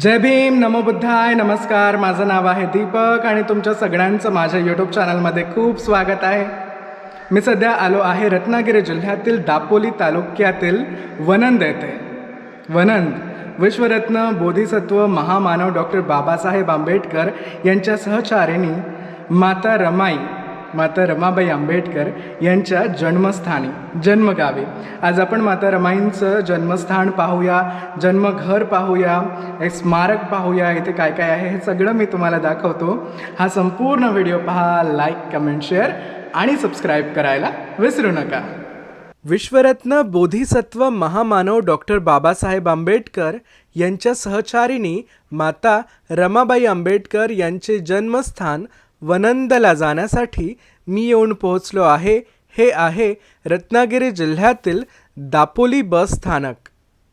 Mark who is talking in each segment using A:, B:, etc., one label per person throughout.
A: जय भीम नमो बुद्धाय नमस्कार. माझं नाव आहे दीपक आणि तुमच्या सगळ्यांचं माझ्या यूट्यूब चॅनलमध्ये खूप स्वागत आहे. मी सध्या आलो आहे रत्नागिरी जिल्ह्यातील दापोली तालुक्यातील वनंद येथे. वनंद विश्वरत्न बोधिसत्व महामानव डॉक्टर बाबासाहेब आंबेडकर यांच्या सहचारिणी माता रमाई माता रमाबाई आंबेडकर यांच्या जन्मस्थानी जन्मगावी. आज आपण माता रमाईंचं जन्मस्थान पाहूया जन्मघर पाहूया एक स्मारक पाहूया इथे काय काय आहे हे सगळं मी तुम्हाला दाखवतो. हा संपूर्ण व्हिडिओ पहा लाईक कमेंट शेअर आणि सबस्क्राईब करायला विसरू नका. विश्वरत्न बोधिसत्व महामानव डॉक्टर बाबासाहेब आंबेडकर यांच्या सहचारिणी माता रमाबाई आंबेडकर यांचे जन्मस्थान वनंदला जाण्यासाठी मी येऊन पोहोचलो आहे हे आहे रत्नागिरी जिल्ह्यातील दापोली बस स्थानक.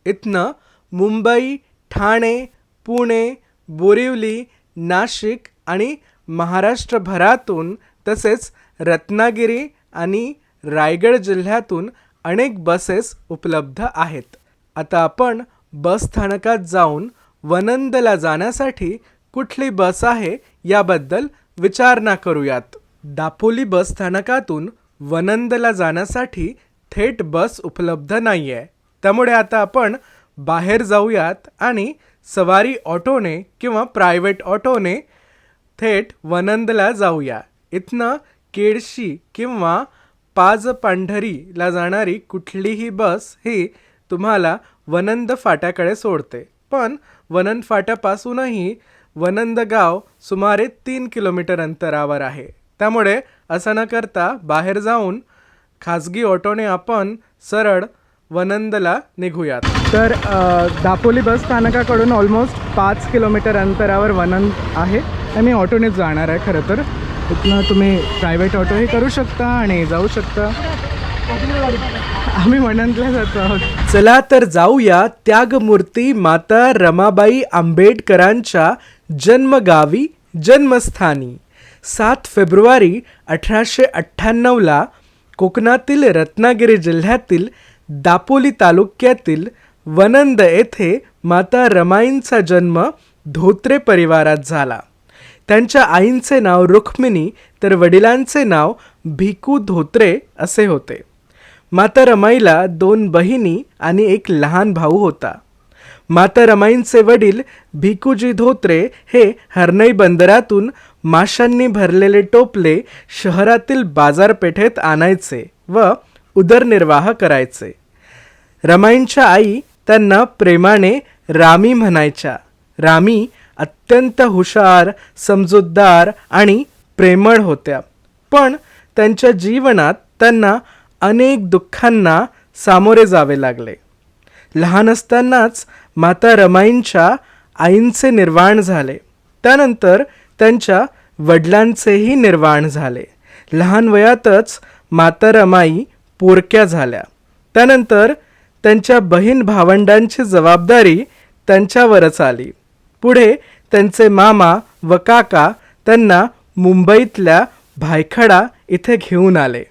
A: इथनं मुंबई ठाणे पुणे बोरिवली नाशिक आणि महाराष्ट्रभरातून तसेच रत्नागिरी आणि रायगड जिल्ह्यातून अनेक बसेस उपलब्ध आहेत. आता आपण बस स्थानकात जाऊन वनंदला जाण्यासाठी कुठली बस आहे याबद्दल विचारणा करूयात. दापोली बस स्थानकातून वनंदला जाण्यासाठी थेट बस उपलब्ध नाही आहे त्यामुळे आता आपण बाहेर जाऊयात आणि सवारी ऑटोने किंवा प्रायव्हेट ऑटोने थेट वनंदला जाऊया. इथनं केडशी किंवा पाज पांढरीला जाणारी कुठलीही बस ही तुम्हाला वनंद फाट्याकडे सोडते. पण वनंद फाट्यापासूनही वनंद गाव सुमारे तीन किलोमीटर अंतरावर आहे. त्यामुळे असं न करता बाहेर जाऊन खाजगी ऑटोने आपण सरळ वनंदला निघूयात. तर दापोली बस स्थानकाकडून ऑलमोस्ट पाच किलोमीटर अंतरावर वनंद आहे. आणि मी ऑटोनेच जाणार आहे खरं तर. इथनं तुम्ही प्रायव्हेट ऑटोही करू शकता आणि जाऊ शकता. आम्ही वनंदला जातो आहोत. चला तर जाऊया त्यागमूर्ती माता रमाबाई आंबेडकरांच्या जन्मगावी जन्मस्थानी. सात फेब्रुवारी अठराशे अठ्ठ्याण्णवला कोकणातील रत्नागिरी जिल्ह्यातील दापोली तालुक्यातील वनंद येथे माता रमाईंचा जन्म धोत्रे परिवारात झाला. त्यांच्या आईंचे नाव रुक्मिणी तर वडिलांचे नाव भिकू धोत्रे असे होते. माता रमाईला दोन बहिणी आणि एक लहान भाऊ होता. माता रमाईंचे वडील भिकूजी धोत्रे हे हरनई बंदरातून माशांनी भरलेले टोपले शहरातील बाजारपेठेत आणायचे व उदरनिर्वाह करायचे. रमाईंच्या आई त्यांना प्रेमाने रामी म्हणायच्या. रामी अत्यंत हुशार समजूतदार आणि प्रेमळ होत्या. पण त्यांच्या जीवनात त्यांना अनेक दुःखांना सामोरे जावे लागले. लहान असतानाच माता रमाईंच्या आईंचे निर्वाण झाले. त्यानंतर त्यांच्या वडिलांचेही निर्वाण झाले. लहान वयातच माता रमाई पोरक्या झाल्या. त्यानंतर त्यांच्या बहीण भावंडांची जबाबदारी त्यांच्यावरच आली. पुढे त्यांचे मामा व काका त्यांना मुंबईतल्या भायखडा इथे घेऊन आले.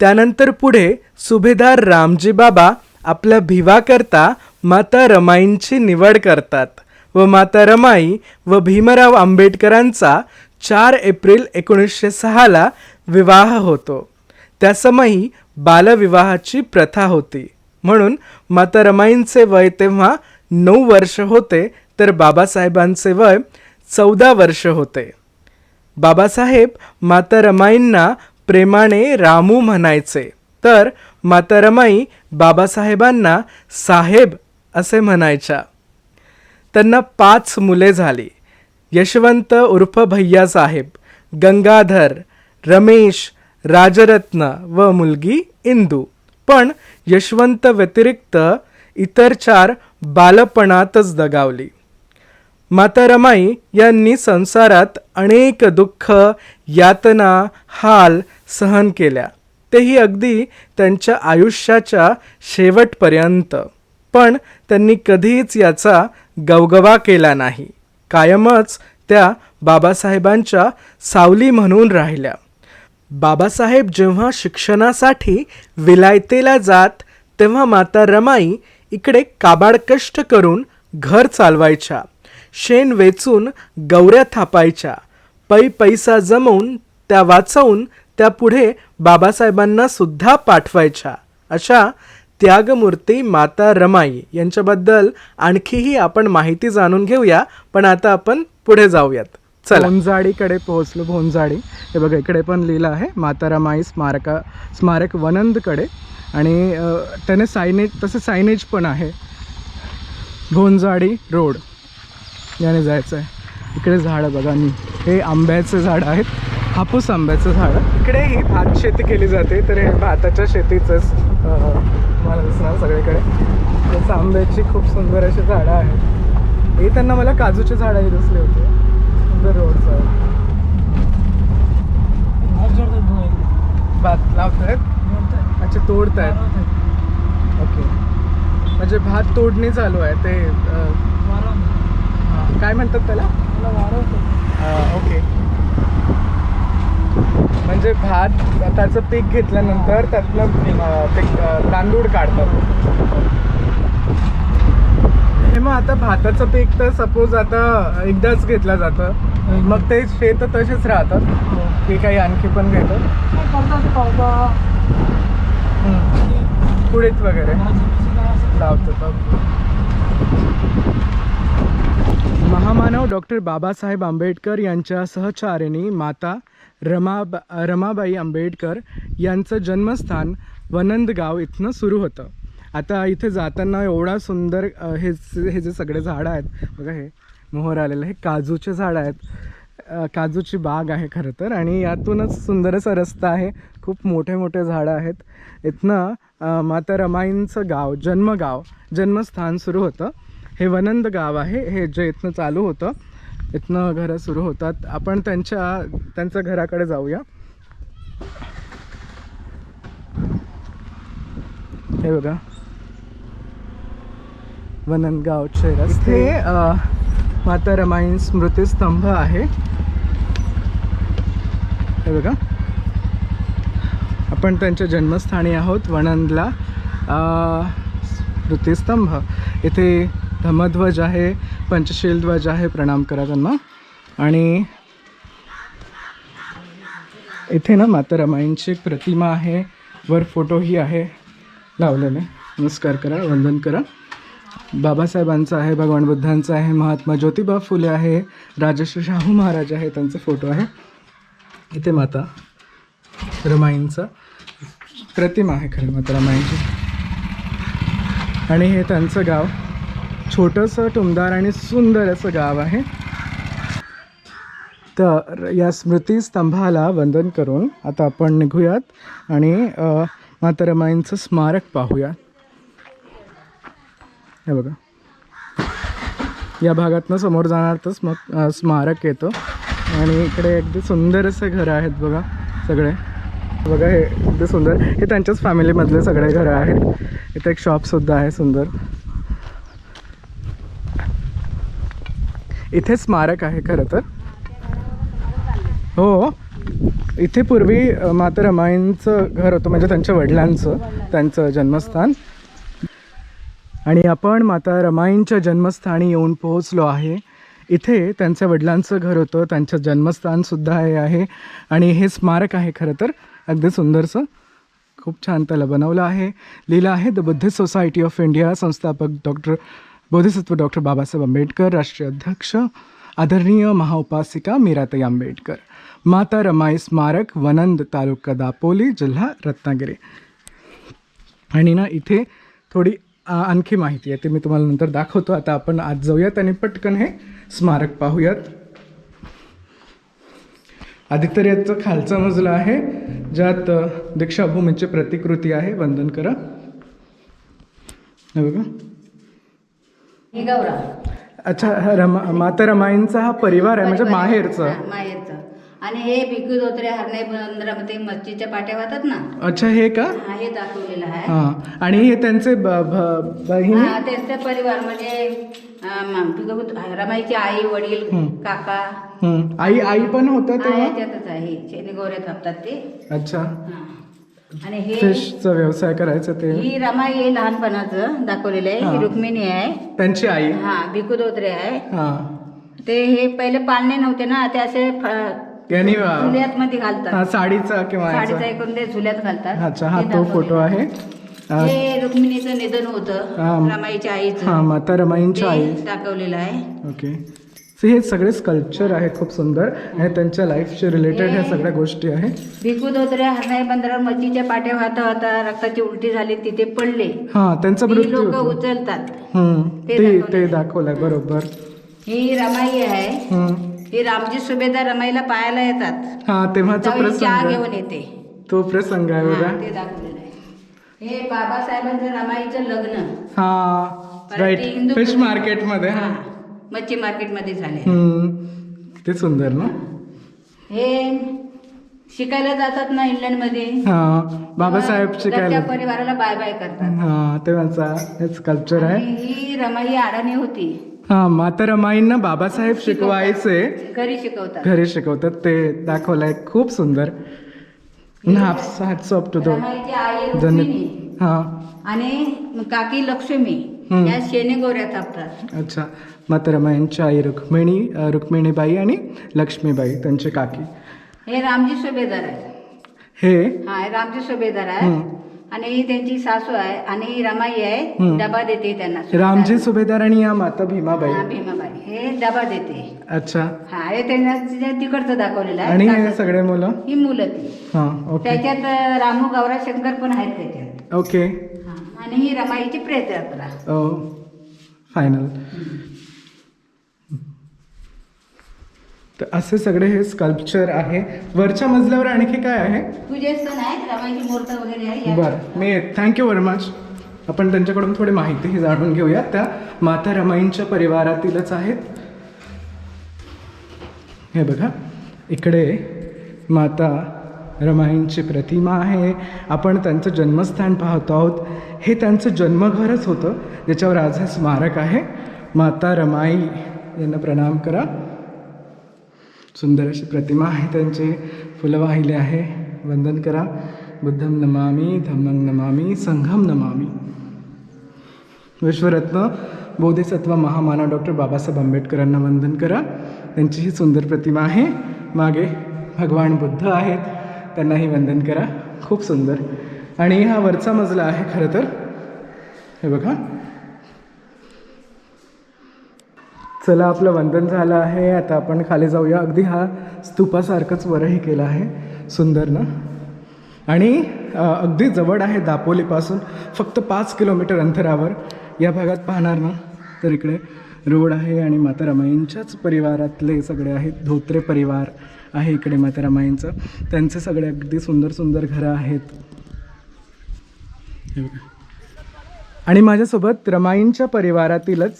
A: त्यानंतर पुढे सुभेदार रामजी बाबा आपल्या भिवाकरता माता रमाईंची निवड करतात व माता रमाई व भीमराव आंबेडकरांचा चार एप्रिल एकोणीसशे सहाला विवाह होतो. त्यासमयी बालविवाहाची प्रथा होती. म्हणून माता रमाईंचे वय तेव्हा नऊ वर्ष होते तर बाबासाहेबांचे वय चौदा वर्ष होते. बाबासाहेब माता रमाईंना प्रेमाने रामू म्हणायचे. तर माता रमाई बाबासाहेबांना साहेब असे म्हणायच्या. त्यांना पाच मुले झाली. यशवंत उर्फ भैया साहेब गंगाधर रमेश राजरत्न व मुलगी इंदू. पण यशवंत व्यतिरिक्त इतर चार बालपणातच दगावली. माता रमाई यांनी संसारात अनेक दुःख यातना हाल सहन केल्या. तेही अगदी त्यांच्या आयुष्याच्या शेवटपर्यंत. पण त्यांनी कधीच याचा गवगवा केला नाही. कायमच त्या बाबासाहेबांच्या सावली म्हणून राहिल्या. बाबासाहेब जेव्हा शिक्षणासाठी विलायतेला जात तेव्हा माता रमाई इकडे काबाड कष्ट करून
B: घर चालवायच्या. शेण वेचून गवऱ्या थापायच्या. पै पैसा जमवून त्या वाचवून त्या पुढे बाबासाहेबांना सुद्धा पाठवायच्या. अशा त्यागमूर्ती माता रमाई यांच्याबद्दल आणखीही आपण माहिती जाणून घेऊया पण आता आपण पुढे जाऊयात. चला. भोंजाडीकडे पोहोचलो भोंजाडी. हे बघा इकडे पण लिहिलं आहे माता रमाई स्मारका स्मारक वनंदकडे. आणि त्याने सायनेज तसं सायनेज पण आहे. भोंजाडी रोड. याने जायचं आहे इकडे झाडं बघा मी हे आंब्याचे झाड आहेत. हापूस आंब्याचं झाड. इकडेही भात शेती केली जाते. तर हे भाताच्या शेतीचंच मला दिसणार सगळीकडे. तसं आंब्याची खूप सुंदर अशी झाडं आहेत. हे त्यांना मला काजूचे झाडंही दिसले होते. सुंदर रोडचं भात लावतायत? अच्छा तोडतायत. ओके. म्हणजे भात तोडणी चालू आहे. ते हा, काय म्हणतात त्याला? हा, ओके. म्हणजे भात त्याचं पीक घेतल्यानंतर त्यातनं अं, ते तांदूळ काढतात. हे मग आता भाताचं पीक तर सपोज आता एकदाच घेतलं जातं. मग ते शेत तसेच राहतात. की काही आणखी पण घेतात. कुडीत वगैरे. लावतात महामानव डॉक्टर बाबासाहेब आंबेडकर यांच्या सहचारिणी माता रमा रमाबाई आंबेडकर यांचं जन्मस्थान वनंदगाव इथनं सुरू होतं. आता इथे जाताना एवढा सुंदर हे हे जे सगळे झाडं आहेत बघा हे मोहर आलेलं हे काजूचे झाडं आहेत. काजूची बाग आहे खरं तर आणि यातूनच सुंदर असा रस्ता आहे. खूप मोठे मोठे झाडं आहेत. इथनं माता रमाईंचं गाव जन्मगाव जन्मस्थान सुरू होतं. हे वनंद गाव आहे. हे जे इथनं चालू होतं. इथनं घरं सुरू होतात. आपण त्यांच्या त्यांच्या घराकडे जाऊया. हे बघा. वनंदगावचे रस्ते. माता रमाई स्मृतिस्तंभ आहे. हे बघा. आपण त्यांच्या जन्मस्थानी आहोत. वणंदला अ, स्मृतिस्तंभ. इथे धमध्वज आहे पंचशील ध्वज आहे प्रणाम करा त्यांना. आणि इथे ना माता रमाईंची एक प्रतिमा आहे वर फोटोही आहे लावलेले. नमस्कार करा वंदन करा. बाबासाहेबांचं आहे भगवान बुद्धांचं आहे महात्मा ज्योतिबा फुले आहे राजश्री शाहू महाराज आहे त्यांचे फोटो आहे. इथे माता रमाईंचा प्रतिमा आहे खरं माता रमाईंची आणि हे त्यांचं गाव छोटंसं टुमदार आणि सुंदर असं गाव आहे. तर या स्मृतीस्तंभाला वंदन करून आता आपण निघूयात आणि मातारमाईंचं स्मारक पाहूयात. हे बघा. या भागातनं समोर जाणार तर स्म स्मारक येतं. आणि इकडे अगदी सुंदर असे घरं आहेत बघा सगळे. बघा हे अगदी सुंदर. हे त्यांच्याच फॅमिलीमधले सगळे घरं आहेत. इथे एक शॉपसुद्धा आहे सुंदर. इथे स्मारक आहे खरं तर. हो. इथे पूर्वी माता रमाईंचं घर होतं म्हणजे त्यांच्या वडिलांचं त्यांचं जन्मस्थान. आणि आपण माता रमाईंच्या जन्मस्थानी येऊन पोहोचलो आहे. इथे त्यांच्या वडिलांचं घर होतं त्यांचं जन्मस्थानसुद्धा हे आहे. आणि हे स्मारक आहे खरं तर. अगदी सुंदरसं. खूप छान त्याला बनवलं आहे. लिहिलं आहे the Buddhist society of India संस्थापक डॉक्टर बोधिसत्व डॉक्टर बाबासाहेब आंबेडकर राष्ट्रीय अध्यक्ष आदरणीय महाउपासिका मीराताई आंबेडकर माता रमाई स्मारक वनंद तालुका दापोली जिल्हा रत्नागिरी. आणि ना इथे थोडी आणखी माहिती आहे ते मी तुम्हाला नंतर दाखवतो. आता आपण आज जाऊयात आणि पटकन हे स्मारक पाहूयात. आदित्य याचं खालचा मजला आहे ज्यात दीक्षाभूमीची प्रतिकृती आहे वंदन करा. बघा.
C: ही गौरा.
B: अच्छा हा रमा माता रमाईंचा हा परिवार आहे म्हणजे माहेरचं.
C: हा, माहेरचं. आणि हे भिकू धोत्रे हरणे बंदरामध्ये मच्छीच्या पाट्या वाहतात ना?
B: अच्छा हे का?
C: हा हे दाखवलेलं आहे.
B: हां आणि हे त्यांचे ब- भ- बहिणी?
C: हा त्यांचा परिवार म्हणजे अं, भिकू- रमाईची आई वडील. काका.
B: हं. आई आई पण होत्या
C: हा,
B: तेव्हा?
C: याच्यातच आहे शेणी गोरे थापतात ते.
B: अच्छा.
C: हा. आणि हे
B: फिशचा व्यवसाय करायचा ते.
C: ही रमाई आहे लहानपणाचं दाखवलेलं आहे.
B: हा.
C: ही. रुक्मिणी आहे.
B: त्यांची आई.
C: हा भिकू धोत्रे आहे.
B: हा.
C: ते हे पहिले पाळणे नव्हते ना ते असे फ-
B: यांनी अ,
C: झुल्यात मध्ये
B: हा
C: घालतात
B: साडीचा किंवा
C: साडीचा. एकूण ते झुल्यात घालतात.
B: अच्छा हा तो
C: दाखवलेलं
B: फोटो आहे. अ,
C: हे रुक्मिणीचं निधन होतं
B: हा.
C: रमाईच्या
B: हा
C: आईचं
B: माता रमाईंची आई.
C: ते दाखवलेलं आहे.
B: ओके. सो हे सगळे स्कल्पचर आहे खूप सुंदर आणि त्यांच्या लाईफशी रिलेटेड ह्या सगळ्या गोष्टी आहे
C: भिकू धोत्रे हरणाई बंदरावर मच्छीच्या पाट्या वाहता वाहता रक्ताची उलटी झाली तिथे पडले.
B: हा त्यांचा मृत्यू
C: लोक
B: होतो.
C: उचलतात.
B: हम्म,
C: ते
B: ते
C: दाखवलंय.
B: ते दाखवलंय बरोबर.
C: ही रमाई आहे.
B: हम्म.
C: ही रामजी सुभेदार रमाईला पाहायला येतात.
B: हा तेव्हाचा
C: त्यावेळी चहा
B: प्रसंग.
C: घेऊन येते.
B: तो प्रसंग आहे
C: हा,
B: बघा
C: ते दाखवलेलं आहे. हे बाबासाहेबांचं रमाईचं लग्न.
B: हा
C: परत
B: राईट
C: हिंदू
B: फिश
C: मध्ये-
B: मार्केटमध्ये
C: हा. मच्छी मार्केटमध्ये झाले.
B: ते सुंदर ना?
C: हे शिकायला जातात ना इंग्लंडमध्ये.
B: हा. बाबासाहेब शिकायला.
C: घरच्या परिवाराला बाय बाय करतात.
B: हा तेव्हाचा हे स्कल्पचर आहे.
C: आणि ही रमाई अडाणी होती.
B: हा माता रमाईंना बाबासाहेब शिकवायचे.
C: घरी शिकवतात.
B: घरी शिकवतात. ते दाखवलंय. खूप सुंदर. हॅट्स ऑफ टू द
C: रमाईची आई रुक्मिणी.
B: हा.
C: आणि काकी लक्ष्मी.
B: हम्म.
C: या शेणे गोऱ्या थापतात
B: अच्छा. माता रमाईंची आई रुक्मिणी रुक्मिणीबाई आणि लक्ष्मीबाई त्यांचे काकी.
C: हे रामजी सुभेदार आहे
B: हे?
C: हा रामजी सुभेदार आहे. आणि ही त्यांची सासू आहे आणि ही रमाई आहे. डबा देते त्यांना.
B: रामजी सुभेदार आणि या माता भीमाबाई.
C: हा, भीमाबाई. हे डबा देते.
B: अच्छा.
C: हा हे त्यांना तिकडचं दाखवलेलं आहे.
B: आणि हे. सगळे मुलं?
C: ही मुलं ती.
B: हा ओके.
C: त्याच्यात अं, रामू गौरा शंकर पण आहेत त्याच्यात.
B: ओके.
C: हा, आणि ही रमाईची प्रेत यात्रा
B: फायनल. तर असे सगळे हे स्कल्पचर आहे. वरच्या मजल्यावर आणखी काय आहे?
C: तुझे सण आहेत रमाईची मूर्त वगैरे आहे. या-
B: बरं मी थँक्यू व्हेरी मच आपण त्यांच्याकडून थोडी माहितीही जाणून घेऊया. त्या माता रमाईंच्या परिवारातीलच आहेत. हे बघा इकडे माता रमाईंची प्रतिमा आहे. आपण त्यांचं जन्मस्थान पाहतो आहोत. हे त्यांचं जन्मघरच होतं ज्याच्यावर आज हे स्मारक आहे. माता रमाई यांना प्रणाम करा. सुंदर अशी प्रतिमा आहे त्यांचे. फुलं वाहिले आहे. वंदन करा. बुद्धम नमामी धम्मं नमामी संघम नमामी. विश्वरत्न बोधिसत्व महामानव डॉक्टर बाबासाहेब आंबेडकरांना वंदन करा. त्यांची ही सुंदर प्रतिमा आहे. मागे भगवान बुद्ध आहेत. त्यांनाही वंदन करा. खूप सुंदर. आणि हा वरचा मजला आहे खरं तर. हे बघा. चला आपलं वंदन झालं आहे. आता आपण खाली जाऊया. अगदी हा स्तूपासारखंच वरही केलं आहे. सुंदर ना? आणि अगदी जवळ आहे दापोलीपासून. फक्त पाच किलोमीटर अंतरावर. या भागात पाहणार ना? तर इकडे रोड आहे आणि माता रमाईंच्याच परिवारातले सगळे आहेत. धोत्रे परिवार आहे इकडे माता रमाईंचं त्यांचे सगळे अगदी सुंदर सुंदर घरं आहेत. हे बघा. आणि माझ्यासोबत रमाईंच्या परिवारातीलच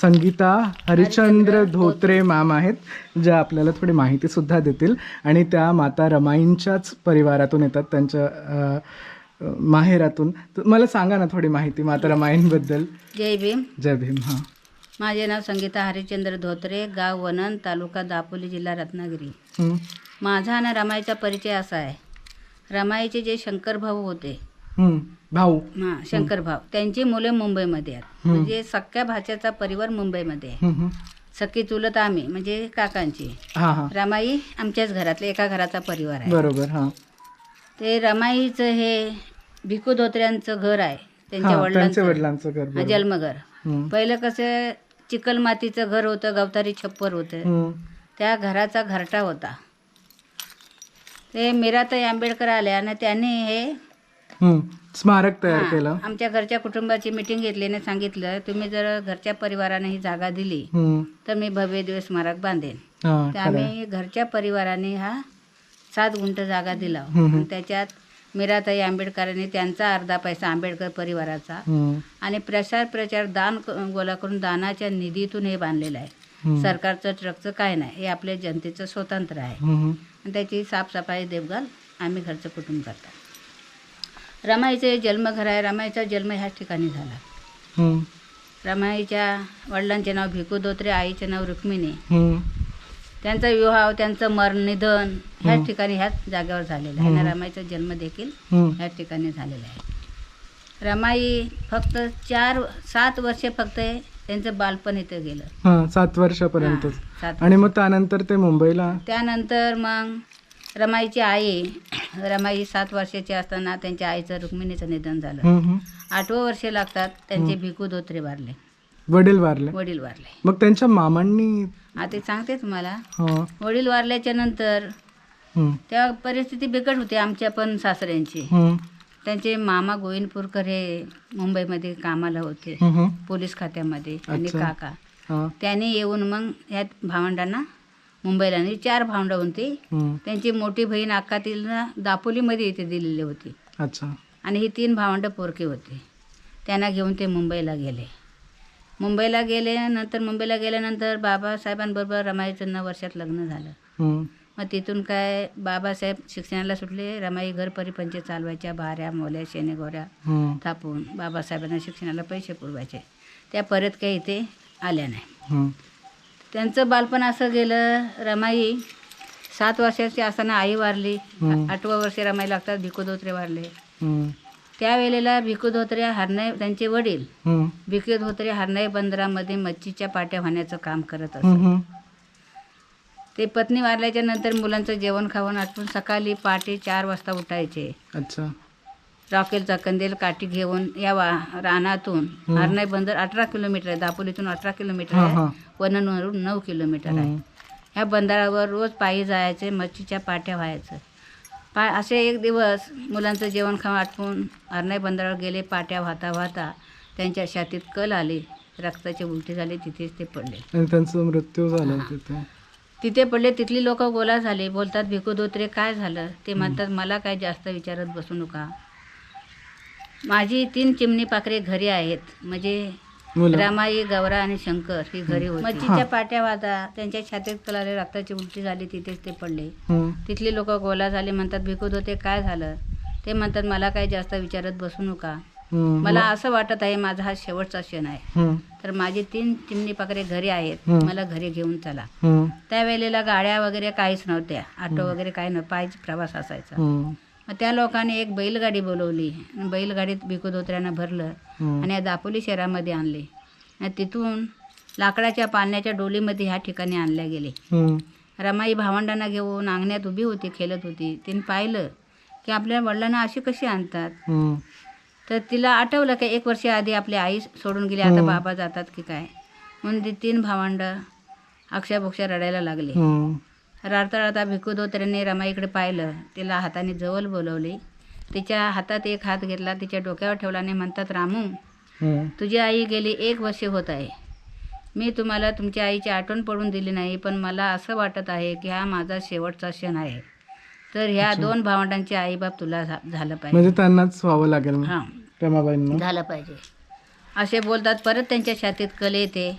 B: संगीता हरिचंद्र धोत्रे मॅम आहेत ज्या आपल्याला थोडी माहितीसुद्धा देतील. आणि त्या माता रमाईंच्याच परिवारातून येतात त्यांच्या माहेरातून. मला सांगा ना थोडी माहिती माता रमाईंबद्दल
C: जय भीम.
B: जय भीम हां.
C: माझे नाव संगीता हरिचंद्र धोत्रे गाव वनन तालुका दापोली जिल्हा रत्नागिरी. माझा आणि रमाईचा परिचय असा आहे. रमाईचे जे शंकर भाऊ होते.
B: भाऊ.
C: हां शंकर भाऊ. त्यांची मुले मुंबईमध्ये आहेत. म्हणजे सख्या भाच्याचा परिवार मुंबईमध्ये आहे. सखी चुलत आम्ही म्हणजे काकांची.
B: हां हां.
C: रमाई आमच्याच घरातले एका घराचा परिवार आहे.
B: बरोबर हां.
C: ते रमाईचं हे भिकू धोत्र्यांचं घर आहे. त्यांच्या
B: हां त्यांच्या
C: वडिलांचं
B: वडिलांचं घर
C: हा,
B: बरोबर.
C: जन्मघर. पहिलं कसं चिकल मातीचं घर होतं गवतारी छप्पर होतं. त्या घराचा घरटा होता. ते मीराताई आंबेडकर आल्या आणि त्यांनी हं.
B: स्मारक तयार केलं
C: आमच्या घरच्या कुटुंबाची मिटिंग घेतली आणि सांगितलं तुम्ही जर घरच्या परिवाराने ही जागा दिली. तर मी भव्य दिवस स्मारक बांधेन
B: हां
C: तर. आम्ही घरच्या परिवाराने हा सात गुंठ जागा दिला त्याच्यात मीराताई आंबेडकरांनी त्यांचा अर्धा पैसा आंबेडकर परिवाराचा
B: हं.
C: आणि प्रसार प्रचार दान गोळा करून दानाच्या निधीतून हे बांधलेलं आहे. सरकारचं ट्रकचं काय नाही हे आपल्या जनतेचं स्वतंत्र आहे. आणि त्याची साफसफाई देखभाल आम्ही घरचं कुटुंब करतात रमाईचे जन्मघर आहे. रमाईचा जन्म ह्याच ठिकाणी झाला. रमाईच्या वडिलांचे नाव भिकू धोत्रे आईचे नाव रुक्मिणी. त्यांचा विवाह त्यांचं मरण निधन ह्याच ठिकाणी ह्याच जागेवर झालेलं आहे. आणि रमाईचा जन्म देखील. ह्याच ठिकाणी झालेला आहे. रमाई फक्त चार सात वर्षे फक्त त्यांचं बालपण इथं गेलं.
B: हा सात वर्षापर्यंत
C: सात
B: आणि मग त्यानंतर ते मुंबईला?
C: त्यानंतर मग रमाईची आई रमाई सात वर्षाची असताना त्यांच्या आईचं रुक्मिणीचं निधन झालं.
B: हम्म, हम्म.
C: आठवं वर्ष लागतात त्यांचे भिकू धोत्रे वारले.
B: वडील वारले.
C: वडील वारले.
B: मग त्यांच्या मामांनी
C: आता ते सांगते तुम्हाला.
B: हा.
C: वडील वारल्याच्या नंतर
B: हम्म,
C: तेव्हा परिस्थिती बिकट होती आमच्या पण सासऱ्यांची.
B: हम्म,
C: त्यांचे मामा गोविंदपूरकर हे मुंबईमध्ये कामाला होते
B: हम्म.
C: पोलीस खात्यामध्ये आणि
B: अच्छा.
C: काका.
B: हा,
C: त्याने येऊन मग ह्या भावंडांना मुंबईला आणि चार भावंडं होती.
B: हम्म.
C: त्यांची मोठी बहीण अक्का तिला दापोलीमध्ये इथे दिलेली होती.
B: अच्छा.
C: आणि ही तीन भावंडं पोरके होते. त्यांना घेऊन ते मुंबईला गेले. मुंबईला गेले नंतर मुंबईला गेल्यानंतर बाबासाहेबांबरोबर रमाईचं नऊ वर्षात लग्न झालं.
B: हम्म,
C: मग तिथून काय बाबासाहेब शिक्षणाला सुटले. रमाई घर परिपंच चालवायच्या भाऱ्या मोल्या शेणेगोऱ्या
B: हम्म,
C: थापून बाबासाहेबांना शिक्षणाला पैसे पुरवायचे. त्या परत काही इथे आल्या नाही.
B: हम्म.
C: त्यांचं बालपण असं गेलं रमाई सात वर्षाची असताना आई वारली.
B: हम्म.
C: आठवं वर्ष रमाई लागतात भिकू धोत्रे वारले.
B: हम्म,
C: त्यावेळेला भिकू धोत्रे हरणाई त्यांचे वडील.
B: हम्म,
C: भिकू धोत्रे हरणाई बंदरामध्ये मच्छीच्या पाट्या होण्याचं काम करत असत.
B: हम्म.
C: ते पत्नी वारल्याच्या नंतर मुलांचं जेवण खावण आटपून सकाळी पहाटे चार वाजता उठायचे.
B: अच्छा.
C: रॉकेलचा कंदेल काठी घेऊन या वा रानातून हरणाई बंदर अठरा किलोमीटर आहे दापोलीतून अठरा किलोमीटर आहे. वननवरून नऊ किलोमीटर आहे. ह्या बंदरावर रोज पायी जायचे मच्छीच्या पाट्या व्हायचं. पा असे एक दिवस मुलांचं जेवण खावं आटपून हरणाई बंदरावर गेले पाट्या वाहता वाहता त्यांच्या छातीत कल आले रक्ताची उलटी झाली तिथेच ते पडले.
B: आणि त्यांचा मृत्यू झाला तिथे.
C: तिथे पडले तिथली लोक गोला झाले बोलतात भिकू धोत्रे काय झालं? ते म्हणतात मला काय जास्त विचारत बसू नका. माझी तीन चिमणी पाखरे घरी आहेत. म्हणजे
B: मुलं.
C: रमाई गौरा आणि शंकर ही घरी होती. मच्छीच्या पाट्या वाजा त्यांच्या छातीत कलाले रक्ताची उलटी झाली तिथेच ते पडले.
B: हम्म,
C: तिथली लोक गोला झाले म्हणतात भिकू धोते काय झालं? ते म्हणतात मला काही जास्त विचारत बसू नका.
B: हम्म,
C: मला असं वाटत आहे माझा हा शेवटचा क्षण आहे. तर माझे तीन चिमणी पाखरे घरी आहेत. मला घरी घेऊन चला. त्यावेळेला गाड्या वगैरे काहीच नव्हत्या. ऑटो वगैरे काही नव्हतं. पायीच प्रवास असायचा. मग त्या लोकांनी एक बैलगाडी बोलवली. आणि बैलगाडीत भिकू धोत्र्यांना भरलं. आणि दापोली शहरामध्ये आणले. आणि तिथून लाकडाच्या पाण्याच्या डोलीमध्ये ह्या ठिकाणी आणल्या गेले. रमाई भावंडांना घेऊन अंगण्यात उभी होती खेळत होती. तिने पाहिलं की आपल्या वडिलांना अशी कशी आणतात? तर तिला आठवलं की एक वर्ष आधी आपली आई सोडून गेली आता बाबा जातात की काय? म्हणून ती तीन भावंड अक्षरबोक्षा रडायला लागले. रडता भिकू धोत्र्यांनी रमाईकडे पाहिलं. तिला हाताने जवळ बोलवले. तिच्या हातात एक हात घेतला. तिच्या डोक्यावर ठेवला आणि म्हणतात रामू. तुझी आई गेली एक वर्ष होत आहे. मी तुम्हाला तुमच्या आईची आठवण पडून दिली नाही पण मला असं वाटत आहे की हा माझा शेवटचा क्षण आहे. तर ह्या दोन भावंडांचे आईबाप तुला झालं पाहिजे.
B: म्हणजे त्यांनाच व्हावं लागेल
C: हां. झालं पाहिजे. असे बोलतात परत त्यांच्या छातीत कल येते.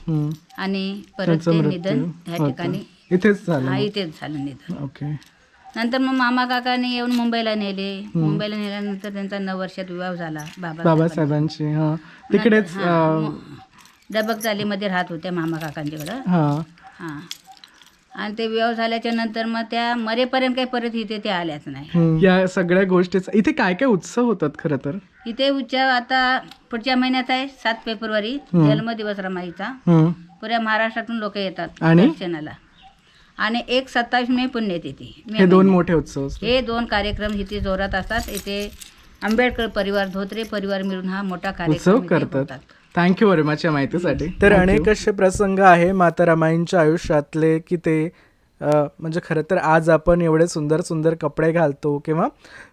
C: आणि परत ते निधन ह्या. ठिकाणी
B: इथेच झालं
C: हा. इथेच झालं निधन.
B: ओके.
C: नंतर मग मामा काकाने येऊन मुंबईला नेले. मुंबईला नेल्यानंतर त्यांचा नऊ वर्षात विवाह झाला बाबा
B: बाबासाहेबांची हा. तिकडेच अं,
C: दबक चालीमध्ये राहत होत्या मामा काकांच्याकडं.
B: हा.
C: हां. आणि ते विवाह झाल्याच्यानंतर मग त्या मरेपर्यंत काही परत इथे ते आल्याच नाही.
B: या सगळ्या गोष्टीचा इथे काय काय उत्सव होतात खरं तर?
C: इथे उच्चार आता पुढच्या महिन्यात आहे सात फेब्रुवारी जन्मदिवस रमाईचा.
B: हम्म.
C: पुऱ्या महाराष्ट्रातून लोक येतात
B: आणि?
C: दर्शनाला. आणि एक सत्तावीस मे पुण्यतिथी
B: हे दोन. मोठे उत्सव.
C: हे दोन कार्यक्रम इथे जोरात असतात. इथे आंबेडकर परिवार धोत्रे परिवार मिळून हा मोठा
B: उत्सव
C: कार्यक्रम
B: करतात. थँक्यू व्हेरी मच या माहितीसाठी. तर अनेक असे प्रसंग आहे माता रमाईंच्या आयुष्यातले की ते म्हणजे खरं तर आज आपण एवढे सुंदर सुंदर कपडे घालतो किंवा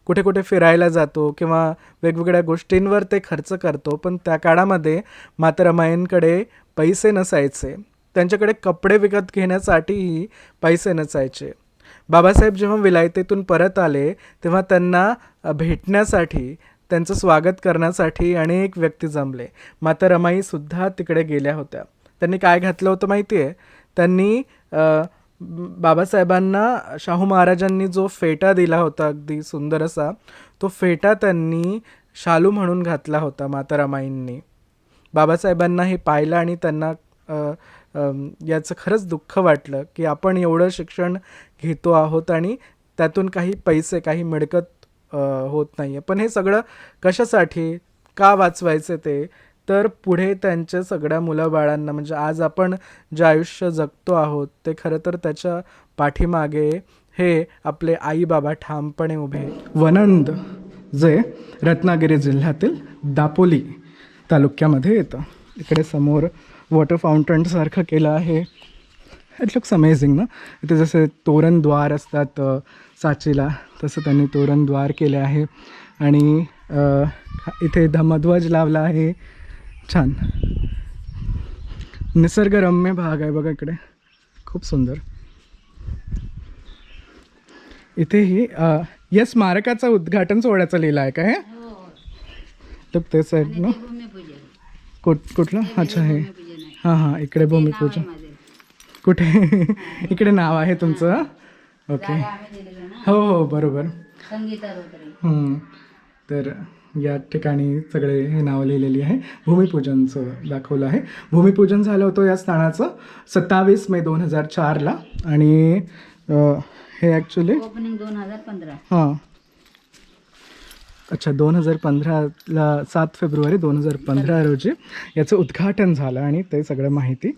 B: कुठे कुठे फिरायला जातो किंवा वेगवेगळ्या गोष्टींवर ते खर्च करतो. पण त्या काळामध्ये माता रमाईंकडे पैसे नसायचे. त्यांच्याकडे कपडे विकत घेण्यासाठीही पैसे नसायचे. बाबासाहेब जेव्हा विलायतेतून परत आले तेव्हा त्यांना भेटण्यासाठी त्यांचं स्वागत करण्यासाठी अनेक व्यक्ती जमले. माता रमाईसुद्धा तिकडे गेल्या होत्या. त्यांनी काय घातलं होतं माहिती आहे त्यांनी बाबासाहेबांना शाहू महाराजांनी जो फेटा दिला होता अगदी सुंदर असा तो फेटा त्यांनी शालू म्हणून घातला होता माता रमाईंनी बाबासाहेबांना हे पाहिलं आणि त्यांना याचं खरंच दुःख वाटलं की आपण एवढं शिक्षण घेतो आहोत आणि त्यातून काही पैसे काही मिळकत होत नाही आहे पण हे सगळं कशासाठी का वाचवायचे ते? तर पुढे त्यांच्या सगळ्या मुलाबाळांना म्हणजे आज आपण जे आयुष्य जगतो आहोत ते खरं तर त्याच्या पाठीमागे हे आपले आई बाबा ठामपणे उभे वनंद जे रत्नागिरी जिल्ह्यातील दापोली तालुक्यामध्ये येतं. इकडे समोर वॉटर फाउंटनसारखं केलं आहे. इट लुक्स अमेझिंग ना? इथे जसे तोरणद्वार असतात साचीला तसं त्यांनी तोरणद्वार केले आहे. आणि इथे धमध्वज लावला आहे. छान. निसर्गरम्य भाग आहे बघा इकडे. खूप सुंदर. इथेही या स्मारकाचं उद्घाटन सोहळ्याचं लिहिलं आहे का हे? तर तेच आहे ना? कुठ कुठलं? अच्छा हे. हां हां. इकडे भूमिपूजन कुठे? इकडे नाव आहे तुमचं. ओके. हो हो. बरोबर. तर या ठिकाणी सगळे हे नावं लिहिलेली आहे. भूमिपूजनचं दाखवलं आहे. भूमिपूजन झालं होतं या स्थानाचं सत्तावीस मे दोन हजार चारला आणि हे ॲक्च्युली
C: ओपनिंग दोन हजार पंधरा.
B: हां. अच्छा दोन हजार पंधराला सात फेब्रुवारी दोन हजार पंधरा रोजी याचं उद्घाटन झालं आणि ते सगळं माहिती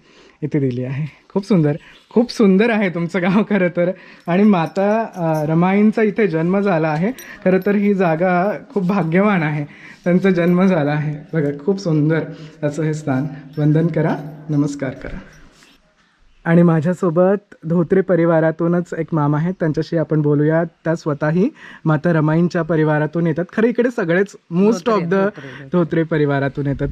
B: इथे दिली आहे. खूप सुंदर खूप सुंदर आहे तुमचं गाव खरं तर. आणि माता रमाईंचा इथे जन्म झाला आहे. खरं तर ही जागा खूप भाग्यवान आहे. त्यांचा जन्म झाला आहे. बघा खूप सुंदर असं हे स्थान. वंदन करा नमस्कार करा. आणि माझ्यासोबत धोत्रे परिवारातूनच एक मामा आहेत. त्यांच्याशी आपण बोलूया. त्या स्वतःही माता रमाईंच्या परिवारातून येतात. खरं इकडे सगळेच मोस्ट ऑफ द धोत्रे परिवारातून येतात.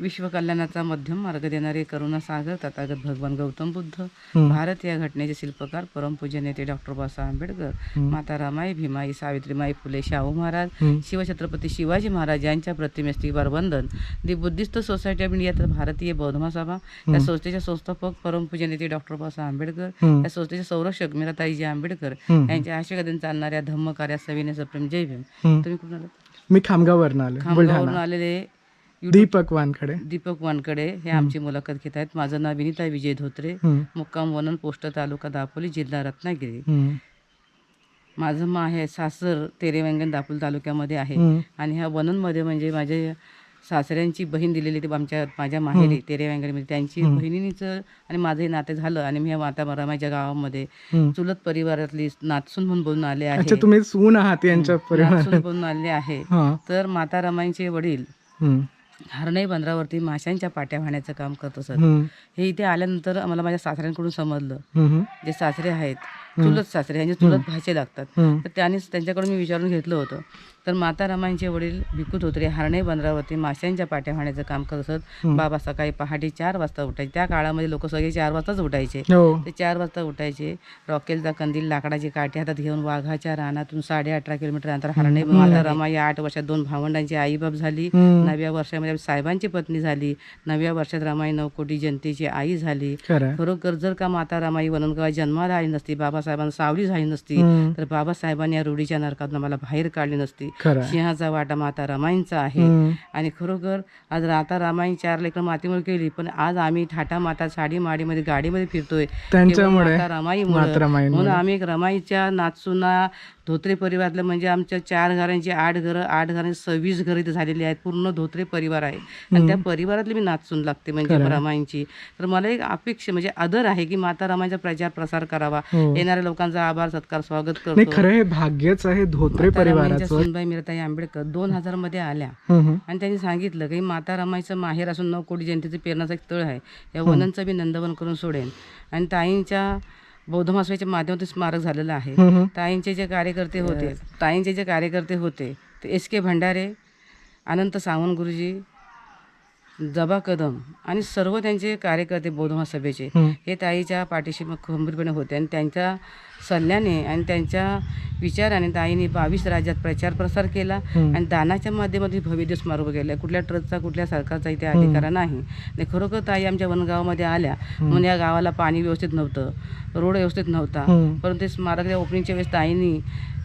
D: विश्वकल्याणाचा मध्यम मार्ग देणारे करुणा सागर तथागत भगवान गौतम बुद्ध. भारत या घटनेचे शिल्पकार परमपूज्य नेते डॉक्टर बाबासाहेब आंबेडकर माता रमाई भीमाई सावित्रीमाई फुले शाहू महाराज. शिवछत्रपती शिवाजी महाराज यांच्या प्रतिमेस वंदन the Buddhist society of India तर भारतीय बौद्ध महासभा या संस्थेचे संस्थापक परमपूज्य नेते डॉक्टर बाबासाहेब आंबेडकर. या संस्थेचे संरक्षक मीराताईजी आंबेडकर. यांच्या आशीर्वादाने चालणाऱ्या धम्म कार्या सविनय सप्रेम जय भीम. तुम्ही कुठून आलात?
B: मी खामगाववरनं आलो
D: खामगावरून
B: बुलढाणा
D: आलेले
B: दीपक वानखडे.
D: दीपक वानकडे हे आमची मुलाखत घेत आहेत. माझं नाव विनिता विजय धोत्रे. मुक्काम वनन पोस्ट तालुका दापोली जिल्हा रत्नागिरी. माझं मा आहे सासर तेरेवंगण दापोली तालुक्यामध्ये आहे. आणि ह्या वननमध्ये म्हणजे माझे सासऱ्यांची बहीण दिलेली ती आमच्या माझ्या माहेरी तेरेवंगणमध्ये. त्यांची बहिणीचं आणि माझंही नाते झालं आणि मी माता रमाईच्या गावामध्ये
B: हम्म.
D: चुलत परिवारातली नातसून म्हणून बोलून आले आहे.
B: तुम्ही सून आहात यांच्या
D: बोलून आले आहे. तर माता रमाईचे वडील. हरणाई बंदरावरती माशांच्या पाट्या वाहण्याचं काम करत असत
B: हम्म.
D: हे इथे आल्यानंतर आम्हाला माझ्या सासऱ्यांकडून समजलं. जे सासरे आहेत चुलत सासरे यांचे चुलत भाचे लागतात. तर त्यांनीच त्यांच्याकडून मी विचारून घेतलं होतं तर माता रमाईंचे वडील भिकू धोत्रे हरणे बंदरावरती माशांच्या पाट्या वाहण्याचं काम करत असत. बाबा सकाळी पहाटे चार वाजता उठायचे. त्या काळामध्ये लोक सगळे चार वाजताच उठायचे.
B: हो.
D: ते चार वाजता उठायचे. रॉकेलचा कंदील लाकडाची काठी हातात घेऊन वाघाच्या रानातून साडे अठरा किलोमीटर अंतर हरणे माता रमाई आठ वर्षात दोन भावंडांची आईबाप झाली. नवव्या वर्षामध्ये साहेबांची पत्नी झाली. नवव्या वर्षात रमाई नऊ कोटी जनतेची आई झाली. खरोखर जर का माता रमाई वननगावात जन्माला आली नसती बाबासाहेबांना सावली झाली नसती. तर बाबासाहेबांनी या रूढीच्या नरकातून मला बाहेर काढली नसती. सिंहाचा वाटा माता रमाईंचा आहे. आणि खरोखर आज राता रामाई चार लेकर मातीमुळे केली पण आज आम्ही ठाटा माता साडी माडीमध्ये गाडीमध्ये फिरतोय.
B: त्यांच्यामुळे,
D: रमाईमुळे. म्हणून आम्ही एक रमाईच्या नाचुना धोत्रे परिवारातलं म्हणजे आमच्या चार घरांची आठ घरं आठ घरांची सव्वीस घरं इथे झालेली आहेत. पूर्ण धोत्रे परिवार आहे. आणि त्या परिवारातली मी नाचून लागते म्हणजे रमाईंची. तर मला एक अपेक्षा म्हणजे आदर आहे की माता रमाईचा प्रचार प्रसार करावा.
B: हो.
D: येणाऱ्या लोकांचा आभार सत्कार स्वागत करतो.
B: खरं हे भाग्यच आहे धोत्रे परिवाराचं.
D: सुनबाई मीराताई आंबेडकर दोन हजारमध्ये आल्या. आणि त्यांनी सांगितलं की माता रमाईचं माहेर असून नऊ कोटी जनतेचं पेरण्याचं एक तळ आहे. या वनांचं बी नंदवन करून सोडेन. आणि ताईंच्या बौद्ध मासवाच्या माध्यमातून स्मारक झालेलं आहे. ताईंचे जे कार्यकर्ते होते ताईंचे जे कार्यकर्ते होते ते एस के भंडारे अनंत सावंत गुरुजी जबा कदम आणि सर्व त्यांचे कार्यकर्ते बौद्ध महासभेचे
B: हम्म.
D: हे ताईच्या पाठीशी खंबीरपणे होते आणि त्यांच्या सल्ल्याने आणि त्यांच्या विचाराने ताईने बावीस राज्यात प्रचार प्रसार केला. आणि दानाच्या माध्यमातून भव्य स्मारक केलं. कुठल्या ट्रस्टचा कुठल्या सरकारचा इथे अधिकार नाही. आणि खरोखर ताई आमच्या वनगावामध्ये आल्या. म्हणून या गावाला पाणी व्यवस्थित नव्हतं. रोड व्यवस्थित नव्हता. परंतु स्मारक ओपनिंगच्या वेळेस ताईंनी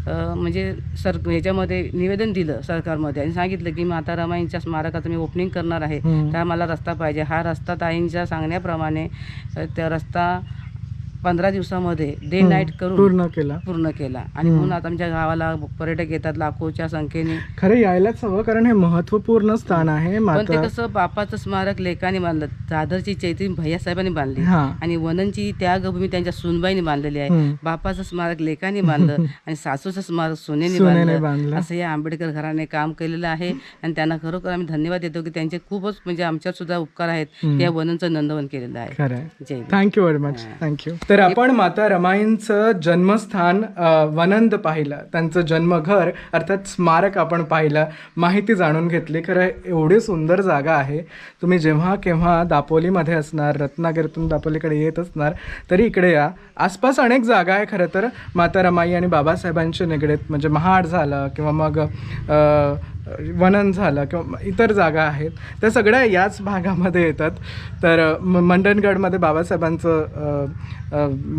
D: म्हणजे सर ह्याच्यामध्ये निवेदन दिलं सरकारमध्ये आणि सांगितलं की माता रमाईंच्या स्मारकाचं मी ओपनिंग करणार आहे. त्या मला रस्ता पाहिजे हा रस्ता ताईंच्या सांगण्याप्रमाणे त्या रस्ता पंधरा दिवसामध्ये डे. नाईट करून
B: पूर्ण केला.
D: पूर्ण केला. आणि म्हणून आता आमच्या गावाला पर्यटक येतात लाखोच्या संख्येने.
B: खरं यायलाच हवं कारण हे महत्त्वपूर्ण स्थान आहे.
D: पण ते
B: माता
D: कसं बापाचं स्मारक लेखाने बांधलं दादरची चैत्री भैयासाहेबांनी बांधली.
B: हा.
D: आणि वननची त्यागभूमी त्यांच्या सुनबाईने बांधलेली आहे.
B: हम्म.
D: बापाचं स्मारक लेखाने बांधलं आणि सासूचं स्मारक सोन्याने
B: सोन्याने
D: बांधलं.
B: बांधलं.
D: असं या आंबेडकर घराने काम केलेलं आहे. आणि त्यांना खरोखर आम्ही धन्यवाद देतो की त्यांचे खूपच म्हणजे आमच्यावर सुद्धा उपकार आहेत
B: हम्म.
D: या वननचं नंदवन केलेलं आहे.
B: खरं
D: Jai Bhim.
B: Thank you very much thank you तर आपण माता रमाईंचं जन्मस्थान वनंद पाहिलं. त्यांचं जन्मघर अर्थात स्मारक आपण पाहिलं. माहिती जाणून घेतली. खरं एवढी सुंदर जागा आहे. तुम्ही जेव्हा केव्हा दापोलीमध्ये असणार रत्नागिरीतून दापोलीकडे येत असणार तरी इकडे या. आसपास अनेक जागा आहे खरं तर. माता रमाई आणि बाबासाहेबांशी निगडीत म्हणजे महाड झालं किंवा मग वनन झालं किंवा इतर जागा आहेत त्या सगळ्या याच भागामध्ये येतात. तर म- मंडणगडमध्ये बाबासाहेबांचं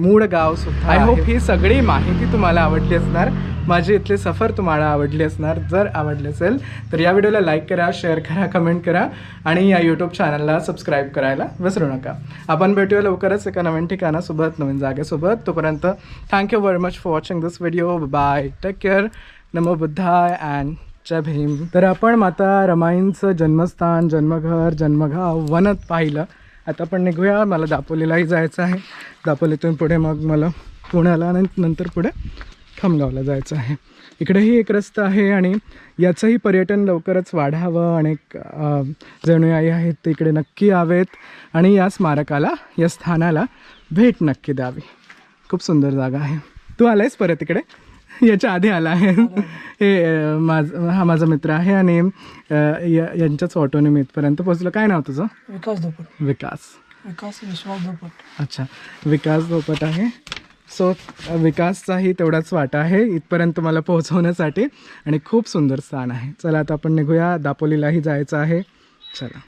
B: मूळ गाव सुद्धा आय होप ही सगळी माहिती तुम्हाला आवडली असणार. माझी इथली सफर तुम्हाला आवडली असणार जर आवडली असेल तर या व्हिडिओला लाईक करा शेअर करा कमेंट करा आणि या यूट्यूब चॅनलला सबस्क्राईब करायला विसरू नका. आपण भेटूया लवकरच एका नवीन ठिकाणासोबत नवीन जागेसोबत. तोपर्यंत thank you very much for watching this video bye take care नमो बुद्धाय अँड जय भीम. तर आपण माता रमाईंचं जन्मस्थान जन्मघर जन्मगाव वनत पाहिलं. आता आपण निघूया. मला दापोलीलाही जायचं आहे. दापोलीतून पुढे मग मला पुण्याला आणि नंतर पुढे खामगावला जायचं आहे. इकडेही एक रस्ता आहे आणि याचंही पर्यटन लवकरच वाढावं. अनेक अ, आहेत ते इकडे नक्की यावेत आणि या स्मारकाला या स्थानाला भेट नक्की द्यावी. खूप सुंदर जागा आहे. तू आलायस परत इकडे? याच्या आधी आला आहे. हे माझ हा माझा मित्र आहे आणि यांच्याच ऑटोने मी इथपर्यंत पोहोचलो. काय नाव तुझं?
E: विकास धोपट
B: विकास.
E: विकास विश्वास धोपट
B: अच्छा. विकास धोपट आहे. सो विकासचाही तेवढाच वाटा आहे इथपर्यंत मला पोहोचवण्यासाठी आणि खूप सुंदर स्थान आहे. चला आता आपण निघूया. दापोलीलाही जायचं आहे. चला.